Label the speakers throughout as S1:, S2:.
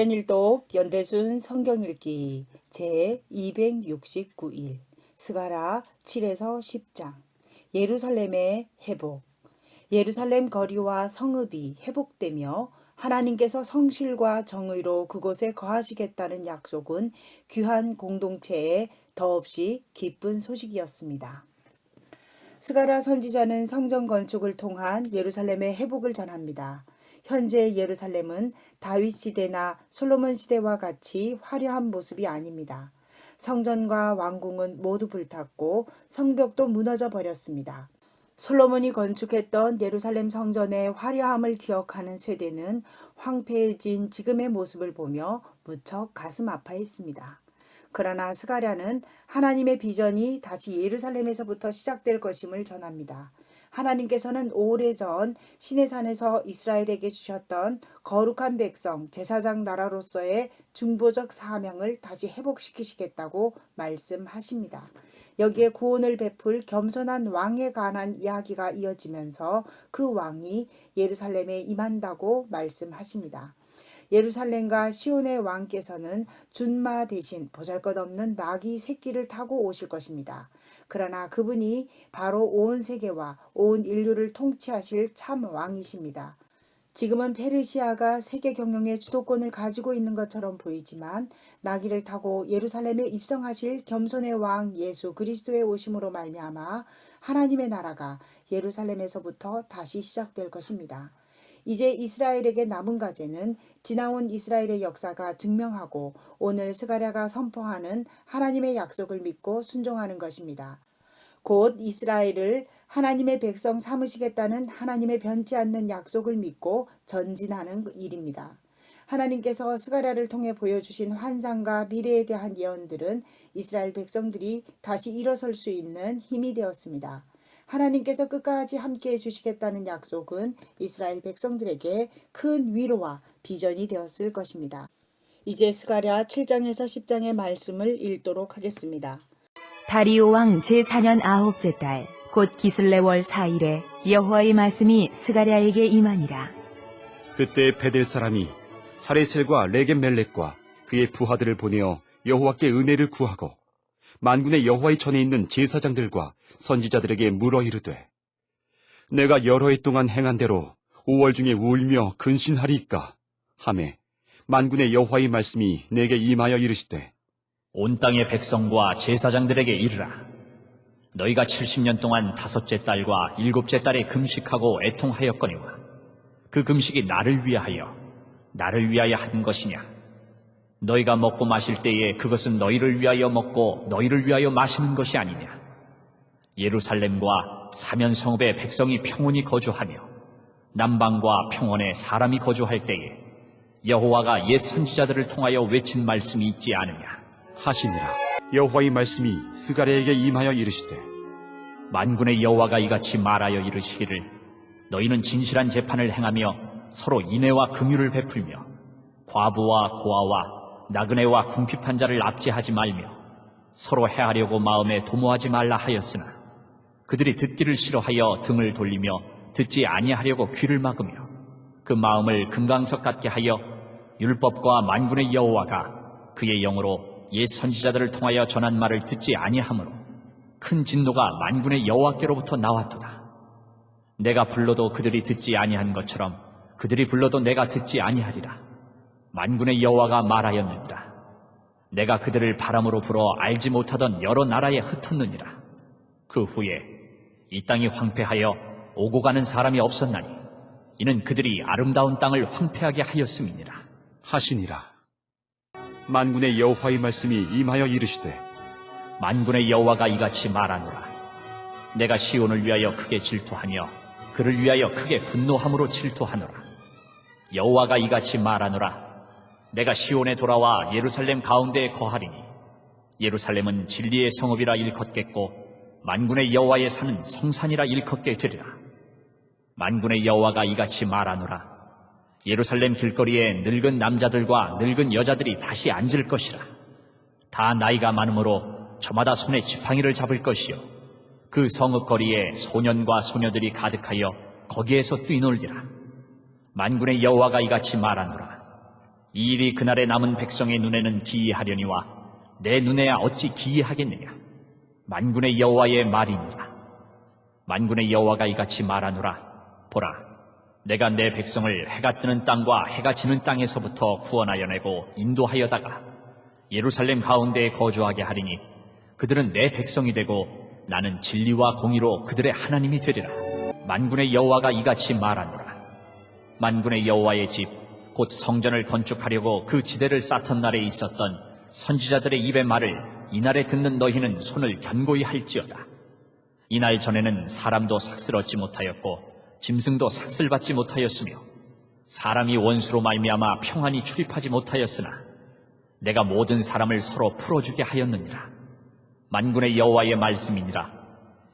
S1: 1년 1독 연대순 성경읽기 제 269일 스가라 7에서 10장 예루살렘의 회복 예루살렘 거리와 성읍이 회복되며 하나님께서 성실과 정의로 그곳에 거하시겠다는 약속은 귀한 공동체에 더없이 기쁜 소식이었습니다. 스가라 선지자는 성전 건축을 통한 예루살렘의 회복을 전합니다. 현재 예루살렘은 다윗 시대나 솔로몬 시대와 같이 화려한 모습이 아닙니다. 성전과 왕궁은 모두 불탔고 성벽도 무너져 버렸습니다. 솔로몬이 건축했던 예루살렘 성전의 화려함을 기억하는 세대는 황폐해진 지금의 모습을 보며 무척 가슴 아파했습니다. 그러나 스가랴는 하나님의 비전이 다시 예루살렘에서부터 시작될 것임을 전합니다. 하나님께서는 오래전 시내산에서 이스라엘에게 주셨던 거룩한 백성 제사장 나라로서의 중보적 사명을 다시 회복시키시겠다고 말씀하십니다. 여기에 구원을 베풀 겸손한 왕에 관한 이야기가 이어지면서 그 왕이 예루살렘에 임한다고 말씀하십니다. 예루살렘과 시온의 왕께서는 준마 대신 보잘것없는 나귀 새끼를 타고 오실 것입니다. 그러나 그분이 바로 온 세계와 온 인류를 통치하실 참 왕이십니다. 지금은 페르시아가 세계 경영의 주도권을 가지고 있는 것처럼 보이지만 나귀를 타고 예루살렘에 입성하실 겸손의 왕 예수 그리스도의 오심으로 말미암아 하나님의 나라가 예루살렘에서부터 다시 시작될 것입니다. 이제 이스라엘에게 남은 과제는 지나온 이스라엘의 역사가 증명하고 오늘 스가랴가 선포하는 하나님의 약속을 믿고 순종하는 것입니다. 곧 이스라엘을 하나님의 백성 삼으시겠다는 하나님의 변치 않는 약속을 믿고 전진하는 일입니다. 하나님께서 스가랴를 통해 보여주신 환상과 미래에 대한 예언들은 이스라엘 백성들이 다시 일어설 수 있는 힘이 되었습니다. 하나님께서 끝까지 함께 해 주시겠다는 약속은 이스라엘 백성들에게 큰 위로와 비전이 되었을 것입니다. 이제 스가랴 7장에서 10장의 말씀을 읽도록 하겠습니다.
S2: 다리오 왕 제4년 아홉째 달 곧 기슬레월 4일에 여호와의 말씀이 스가랴에게 임하니라.
S3: 그때 베델 사람이 사레셀과 레겜멜렉과 그의 부하들을 보내어 여호와께 은혜를 구하고 만군의 여호와의 전에 있는 제사장들과 선지자들에게 물어 이르되 내가 여러 해 동안 행한 대로 5월 중에 울며 근신하리이까 하매 만군의 여호와의 말씀이 내게 임하여 이르시되
S4: 온 땅의 백성과 제사장들에게 이르라. 너희가 70년 동안 다섯째 달과 일곱째 달에 금식하고 애통하였거니와 그 금식이 나를 위하여 나를 위하여 한 것이냐? 너희가 먹고 마실 때에 그것은 너희를 위하여 먹고 너희를 위하여 마시는 것이 아니냐? 예루살렘과 사면 성읍의 백성이 평온히 거주하며 남방과 평원에 사람이 거주할 때에 여호와가 옛 선지자들을 통하여 외친 말씀이 있지 않으냐?
S3: 하시니라 여호와의 말씀이 스가랴에게 임하여 이르시되
S4: 만군의 여호와가 이같이 말하여 이르시기를 너희는 진실한 재판을 행하며 서로 인애와 긍휼을 베풀며 과부와 고아와 나그네와 궁핍한 자를 압제하지 말며 서로 해하려고 마음에 도모하지 말라 하였으나 그들이 듣기를 싫어하여 등을 돌리며 듣지 아니하려고 귀를 막으며 그 마음을 금강석 같게 하여 율법과 만군의 여호와가 그의 영으로 옛 선지자들을 통하여 전한 말을 듣지 아니하므로 큰 진노가 만군의 여호와께로부터 나왔도다. 내가 불러도 그들이 듣지 아니한 것처럼 그들이 불러도 내가 듣지 아니하리라. 만군의 여호와가 말하였느니라. 내가 그들을 바람으로 불어 알지 못하던 여러 나라에 흩었느니라. 그 후에 이 땅이 황폐하여 오고 가는 사람이 없었나니 이는 그들이 아름다운 땅을 황폐하게 하였음이니라.
S3: 하시니라 만군의 여호와의 말씀이 임하여 이르시되
S4: 만군의 여호와가 이같이 말하노라. 내가 시온을 위하여 크게 질투하며 그를 위하여 크게 분노함으로 질투하노라. 여호와가 이같이 말하노라. 내가 시온에 돌아와 예루살렘 가운데에 거하리니 예루살렘은 진리의 성읍이라 일컫겠고 만군의 여호와의 산은 성산이라 일컫게 되리라. 만군의 여호와가 이같이 말하노라. 예루살렘 길거리에 늙은 남자들과 늙은 여자들이 다시 앉을 것이라. 다 나이가 많으므로 저마다 손에 지팡이를 잡을 것이요. 그 성읍 거리에 소년과 소녀들이 가득하여 거기에서 뛰놀리라. 만군의 여호와가 이같이 말하노라. 이 일이 그날의 남은 백성의 눈에는 기이하려니와 내 눈에야 어찌 기이하겠느냐? 만군의 여호와의 말이니라. 만군의 여호와가 이같이 말하노라. 보라 내가 내 백성을 해가 뜨는 땅과 해가 지는 땅에서부터 구원하여 내고 인도하여다가 예루살렘 가운데에 거주하게 하리니 그들은 내 백성이 되고 나는 진리와 공의로 그들의 하나님이 되리라. 만군의 여호와가 이같이 말하노라. 만군의 여호와의 집 곧 성전을 건축하려고 그 지대를 쌓던 날에 있었던 선지자들의 입의 말을 이날에 듣는 너희는 손을 견고히 할지어다. 이날 전에는 사람도 삭슬 얻지 못하였고 짐승도 삭슬 받지 못하였으며 사람이 원수로 말미암아 평안히 출입하지 못하였으나 내가 모든 사람을 서로 풀어주게 하였느니라. 만군의 여호와의 말씀이니라.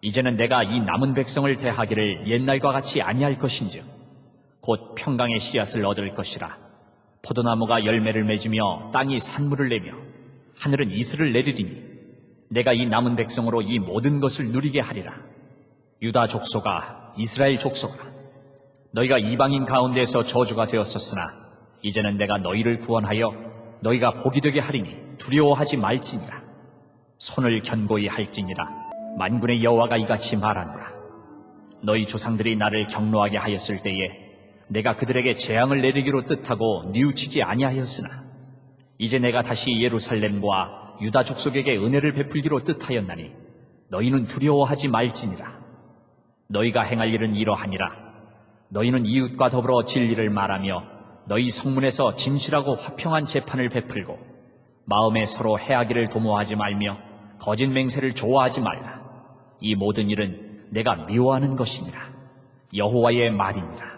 S4: 이제는 내가 이 남은 백성을 대하기를 옛날과 같이 아니할 것인즉 곧 평강의 씨앗을 얻을 것이라. 포도나무가 열매를 맺으며 땅이 산물을 내며 하늘은 이슬을 내리리니 내가 이 남은 백성으로 이 모든 것을 누리게 하리라. 유다 족속아, 이스라엘 족속아, 너희가 이방인 가운데서 저주가 되었었으나 이제는 내가 너희를 구원하여 너희가 복이 되게 하리니 두려워하지 말지니라. 손을 견고히 할지니라. 만군의 여호와가 이같이 말하노라. 너희 조상들이 나를 경노하게 하였을 때에 내가 그들에게 재앙을 내리기로 뜻하고 뉘우치지 아니하였으나 이제 내가 다시 예루살렘과 유다 족속에게 은혜를 베풀기로 뜻하였나니 너희는 두려워하지 말지니라. 너희가 행할 일은 이러하니라. 너희는 이웃과 더불어 진리를 말하며 너희 성문에서 진실하고 화평한 재판을 베풀고 마음에 서로 해하기를 도모하지 말며 거짓 맹세를 좋아하지 말라. 이 모든 일은 내가 미워하는 것이니라. 여호와의 말이니라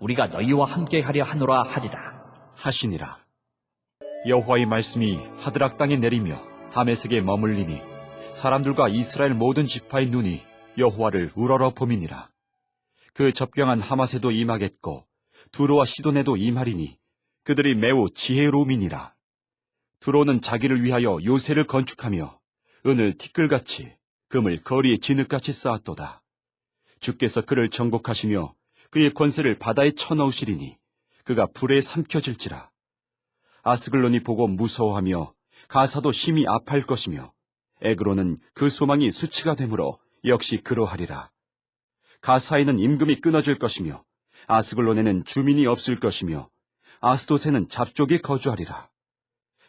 S4: 우리가 너희와 함께 하려 하노라 하리라
S3: 하시니라. 여호와의 말씀이 하드락 땅에 내리며 다메섹에 머물리니 사람들과 이스라엘 모든 지파의 눈이 여호와를 우러러 봄이니라. 그 접경한 하마세도 임하겠고 두로와 시돈에도 임하리니 그들이 매우 지혜로움이니라. 두로는 자기를 위하여 요새를 건축하며 은을 티끌같이 금을 거리에 진흙같이 쌓았도다. 주께서 그를 정복하시며 그의 권세를 바다에 쳐넣으시리니 그가 불에 삼켜질지라. 아스글론이 보고 무서워하며 가사도 심히 아파할 것이며 에그로는 그 소망이 수치가 되므로 역시 그러하리라. 가사에는 임금이 끊어질 것이며 아스글론에는 주민이 없을 것이며 아스도세는 잡족이 거주하리라.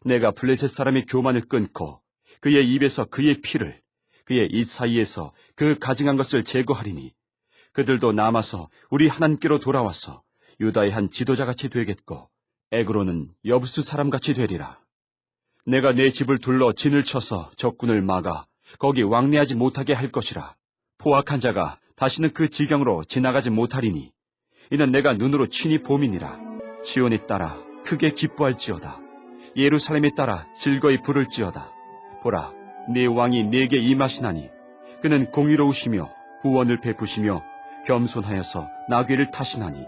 S3: 내가 블레셋 사람의 교만을 끊고 그의 입에서 그의 피를 그의 입 사이에서 그 가증한 것을 제거하리니 그들도 남아서 우리 하나님께로 돌아와서 유다의 한 지도자같이 되겠고 에그로는 여부수 사람같이 되리라. 내가 내 집을 둘러 진을 쳐서 적군을 막아 거기 왕래하지 못하게 할 것이라. 포악한 자가 다시는 그 지경으로 지나가지 못하리니 이는 내가 눈으로 친히 봄이니라. 시온에 따라 크게 기뻐할지어다. 예루살렘에 따라 즐거이 부를지어다. 보라, 내 왕이 내게 임하시나니 그는 공의로우시며 후원을 베푸시며 겸손하여서 나귀를 타시나니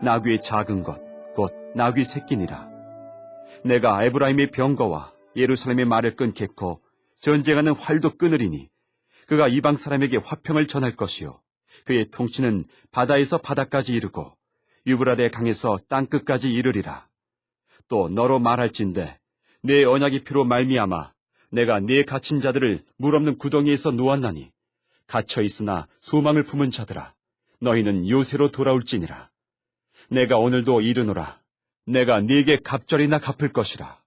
S3: 나귀의 작은 것, 곧 나귀 새끼니라. 내가 에브라임의 병거와 예루살렘의 말을 끊겠고 전쟁하는 활도 끊으리니 그가 이방 사람에게 화평을 전할 것이요 그의 통치는 바다에서 바다까지 이르고 유브라데 강에서 땅 끝까지 이르리라. 또 너로 말할진대 내 언약의 피로 말미암아 내가 네 갇힌 자들을 물 없는 구덩이에서 놓았나니 갇혀 있으나 소망을 품은 자들아 너희는 요새로 돌아올지니라. 내가 오늘도 이르노라. 내가 네게 갑절이나 갚을 것이라.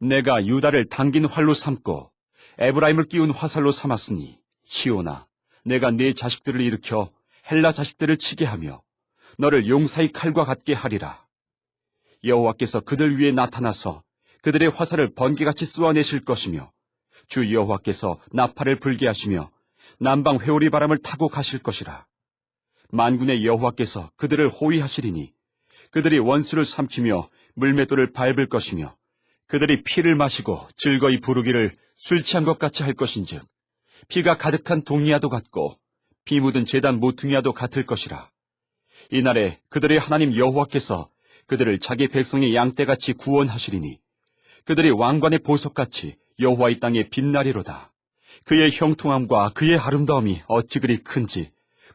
S3: 내가 유다를 당긴 활로 삼고 에브라임을 끼운 화살로 삼았으니 시오나 내가 네 자식들을 일으켜 헬라 자식들을 치게 하며 너를 용사의 칼과 같게 하리라. 여호와께서 그들 위에 나타나서 그들의 화살을 번개같이 쏘아내실 것이며 주 여호와께서 나팔을 불게 하시며 남방 회오리 바람을 타고 가실 것이라. 만군의 여호와께서 그들을 호위하시리니 그들이 원수를 삼키며 물맷돌을 밟을 것이며 그들이 피를 마시고 즐거이 부르기를 술 취한 것 같이 할 것인즉 피가 가득한 동이야도 같고 피 묻은 재단 모퉁이야도 같을 것이라. 이날에 그들의 하나님 여호와께서 그들을 자기 백성의 양떼같이 구원하시리니 그들이 왕관의 보석같이 여호와의 땅에 빛나리로다. 그의 형통함과 그의 아름다움이 어찌 그리 큰지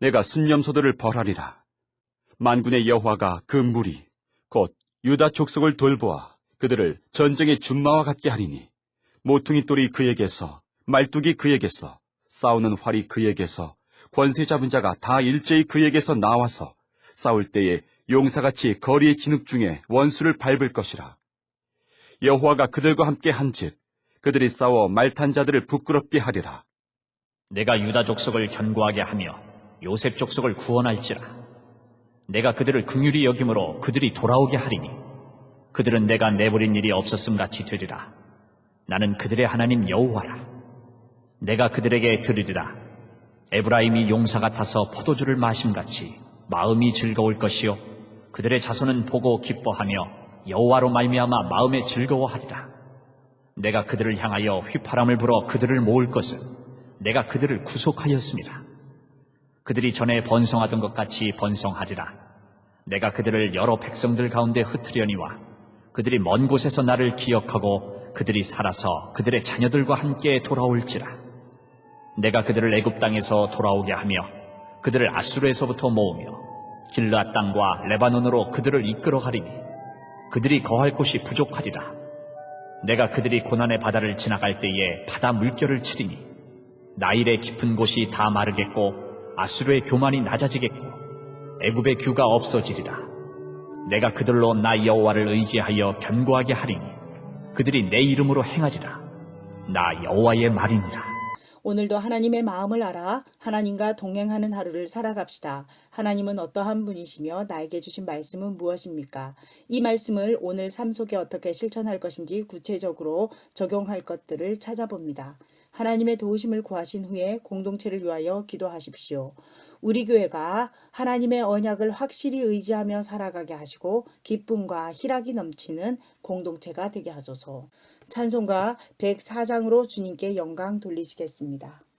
S3: 내가 순념소들을 벌하리라. 만군의 여호와가 그 무리 곧 유다 족속을 돌보아 그들을 전쟁의 준마와 같게 하리니 모퉁이 돌이 그에게서 말뚝이 그에게서 싸우는 활이 그에게서 권세 잡은 자가 다 일제히 그에게서 나와서 싸울 때에 용사같이 거리의 진흙 중에 원수를 밟을 것이라. 여호와가 그들과 함께 한즉 그들이 싸워 말탄 자들을 부끄럽게 하리라.
S4: 내가 유다 족속을 견고하게 하며 요셉 족속을 구원할지라. 내가 그들을 긍휼히 여김으로 그들이 돌아오게 하리니 그들은 내가 내버린 일이 없었음 같이 되리라. 나는 그들의 하나님 여호와라. 내가 그들에게 들으리라. 에브라임이 용사 같아서 포도주를 마심같이 마음이 즐거울 것이요 그들의 자손은 보고 기뻐하며 여호와로 말미암아 마음에 즐거워하리라. 내가 그들을 향하여 휘파람을 불어 그들을 모을 것은 내가 그들을 구속하였습니다. 그들이 전에 번성하던 것 같이 번성하리라. 내가 그들을 여러 백성들 가운데 흩으려니와 그들이 먼 곳에서 나를 기억하고 그들이 살아서 그들의 자녀들과 함께 돌아올지라. 내가 그들을 애굽 땅에서 돌아오게 하며 그들을 아수르에서부터 모으며 길르앗 땅과 레바논으로 그들을 이끌어 가리니 그들이 거할 곳이 부족하리라. 내가 그들이 고난의 바다를 지나갈 때에 바다 물결을 치리니 나일의 깊은 곳이 다 마르겠고 아수르의 교만이 낮아지겠고 애굽의 규가 없어지리라. 내가 그들로 나 여호와를 의지하여 견고하게 하리니 그들이 내 이름으로 행하리라. 나 여호와의 말이니라.
S1: 오늘도 하나님의 마음을 알아 하나님과 동행하는 하루를 살아갑시다. 하나님은 어떠한 분이시며 나에게 주신 말씀은 무엇입니까? 이 말씀을 오늘 삶 속에 어떻게 실천할 것인지 구체적으로 적용할 것들을 찾아봅니다. 하나님의 도우심을 구하신 후에 공동체를 위하여 기도하십시오. 우리 교회가 하나님의 언약을 확실히 의지하며 살아가게 하시고 기쁨과 희락이 넘치는 공동체가 되게 하소서. 찬송가 104장으로 주님께 영광 돌리시겠습니다.